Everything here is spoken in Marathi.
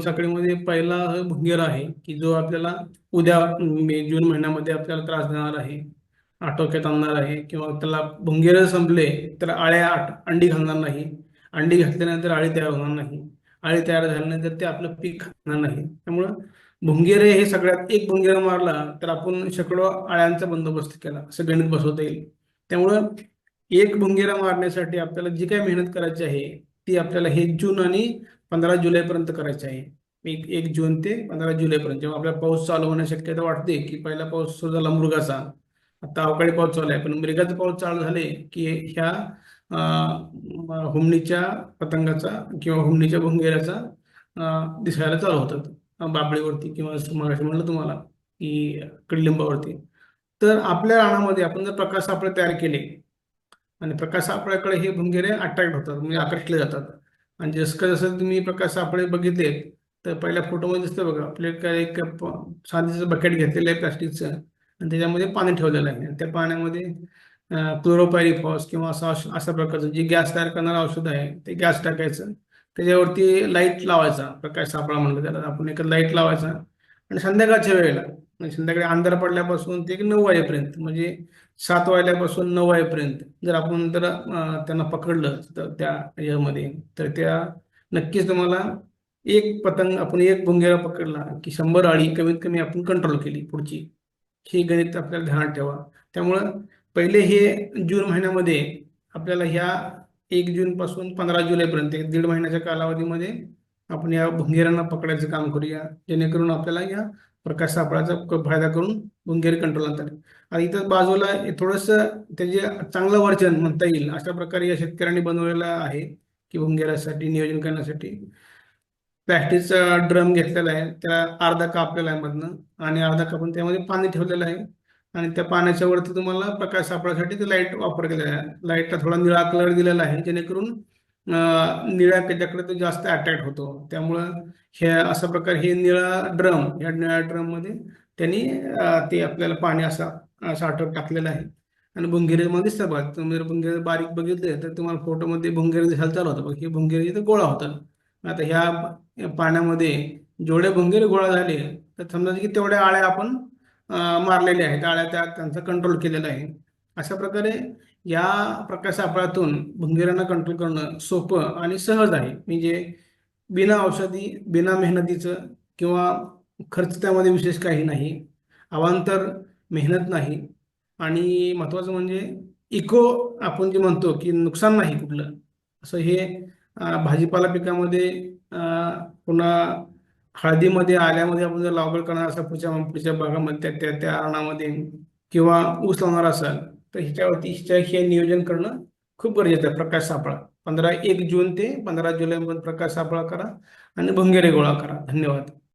साखळीमध्ये पहिला भुंगेर आहे की जो आपल्याला उद्या मे जून महिन्यामध्ये आपल्याला त्रास देणार आहे आटोक्यात आणणार आहे किंवा त्याला भुंगेर संपले तर आळ्या अंडी घालणार नाही. अंडी घातल्यानंतर आळी तयार होणार नाही. आळी तयार झाल्यानंतर ते आपलं पीक खाणार नाही. त्यामुळं भुंगेरे हे सगळ्यात एक भुंगेरा मारला तर आपण शेकडो आळ्यांचा बंदोबस्त केला असं गणित बसवता येईल. त्यामुळं एक भुंगेरा मारण्यासाठी आपल्याला जी काही मेहनत करायची आहे ती आपल्याला हे जून आणि पंधरा जुलैपर्यंत करायची आहे. एक एक जून ते पंधरा जुलैपर्यंत जेव्हा आपल्याला पाऊस चालू होण्याची शक्यता वाटते की पहिला पाऊस सुरू झाला मृगाचा आता अवकाळी पाऊस चालू आहे. पण मृगाचा पाऊस चालू झाले की ह्या हुमणीच्या पतंगाचा किंवा हुमणीच्या भुंगेऱ्याचा दिसायला चालू होतात. बाबळीवरती किंवा मगाशी म्हणलं तुम्हाला की कडलिंबावरती. तर आपल्या रानामध्ये आपण जर प्रकाश सापळे तयार केले आणि प्रकाश सापळ्याकडे हे भुंगेरे अट्रॅक्ट होतात म्हणजे आकर्षले जातात. आणि जसं जसं तुम्ही प्रकाश सापळे बघितले तर पहिल्या फोटोमध्ये दिसतं बघा आपले काय एक प- साधीचं बकेट घेतलेलं आहे प्लास्टिकचं आणि त्याच्यामध्ये पाणी ठेवलेलं आहे. आणि त्या पाण्यामध्ये क्लोरोपायरिफॉस किंवा असं औष- अशा प्रकारचं जे गॅस तयार करणारं औषध आहे ते गॅस टाकायचं. त्याच्यावरती लाइट लावायचा प्रकाश सापळा म्हणलं त्याला. आपण एक लाइट लावायचा. आणि संध्याकाळच्या वेळेला. म्हणजे संध्याकाळी अंधार पडल्यापासून ते एक नऊ वाजेपर्यंत म्हणजे सात वाजल्यापासून नऊ वाजेपर्यंत. जर आपण जर त्यांना पकडलं तर त्या यामध्ये तर त्या नक्कीच तुम्हाला एक पतंग आपण एक भुंग्याला पकडला की शंभर आळी कमीत कमी आपण कंट्रोल केली पुढची. हे गणित आपल्याला ध्यानात ठेवा. त्यामुळं पहिले हे जून महिन्यामध्ये आपल्याला ह्या एक जून पासून पंधरा जुलैपर्यंत एक दीड महिन्याच्या कालावधीमध्ये आपण या भुंगेरांना पकडायचं काम करूया. जेणेकरून आपल्याला या प्रकाश सापळाचा फायदा करून भुंगेर कंट्रोल आणता येईल आणि इथं बाजूला थोडस त्याचे चांगलं वर्चन म्हणता येईल अशा प्रकारे या शेतकऱ्यांनी बनवलेलं आहे की भुंगेरासाठी नियोजन करण्यासाठी. प्लॅस्टिकचा ड्रम घेतलेला आहे त्याला अर्धा कापलेला आहे मधनं आणि अर्धा कापून त्यामध्ये पाणी ठेवलेलं आहे. आणि त्या पाण्याच्या वरती तुम्हाला प्रकाश सापळासाठी ते लाइट वापर केलेला आहे. लाईटला थोडा निळा कलर दिलेला आहे जेणेकरून निळ्या त्याच्याकडे तो जास्त अट्रॅक्ट होतो. त्यामुळं हे असा प्रकार हे निळा ड्रम या निळ्या ड्रममध्ये त्यांनी ते आपल्याला पाणी असा साठवत टाकलेलं आहे. आणि भुंगेरे मध्ये दिसतं बघा. तुम्ही जर भुंगेरे बारीक बघितले तर तुम्हाला फोटोमध्ये भुंगेरे दिसायला चालू होतं. बघ हे भुंगेरे इथं गोळा होतात आता ह्या पाण्यामध्ये जेवढे भुंगेरे गोळा झाले तर समजा की तेवढ्या आळ्या आपण मारलेल्या आहेत. आळ्या त्या त्यांचा कंट्रोल केलेला आहे. अशा प्रकारे या प्रकाश सापळातून भुंगेऱ्यांना कंट्रोल करणं सोपं आणि सहज आहे. म्हणजे बिना औषधी बिना मेहनतीचं किंवा खर्च त्यामध्ये विशेष काही नाही. अवांतर मेहनत नाही. आणि महत्त्वाचं म्हणजे इको आपण जे म्हणतो की नुकसान नाही कुठलं. असं हे भाजीपाला पिकामध्ये पुन्हा हळदीमध्ये आल्यामध्ये आपण जर लागवड करणार असाल पुढच्या पुढच्या भागामध्ये त्या त्या त्या रानामध्ये किंवा ऊस लावणार असाल तर ह्याच्यावरती हिच्या हे नियोजन करणं खूप गरजेचं आहे. प्रकाश सापळा. पंधरा एक जून ते पंधरा जुलैमध्ये प्रकाश सापळा करा आणि भंगेरे गोळा करा. धन्यवाद.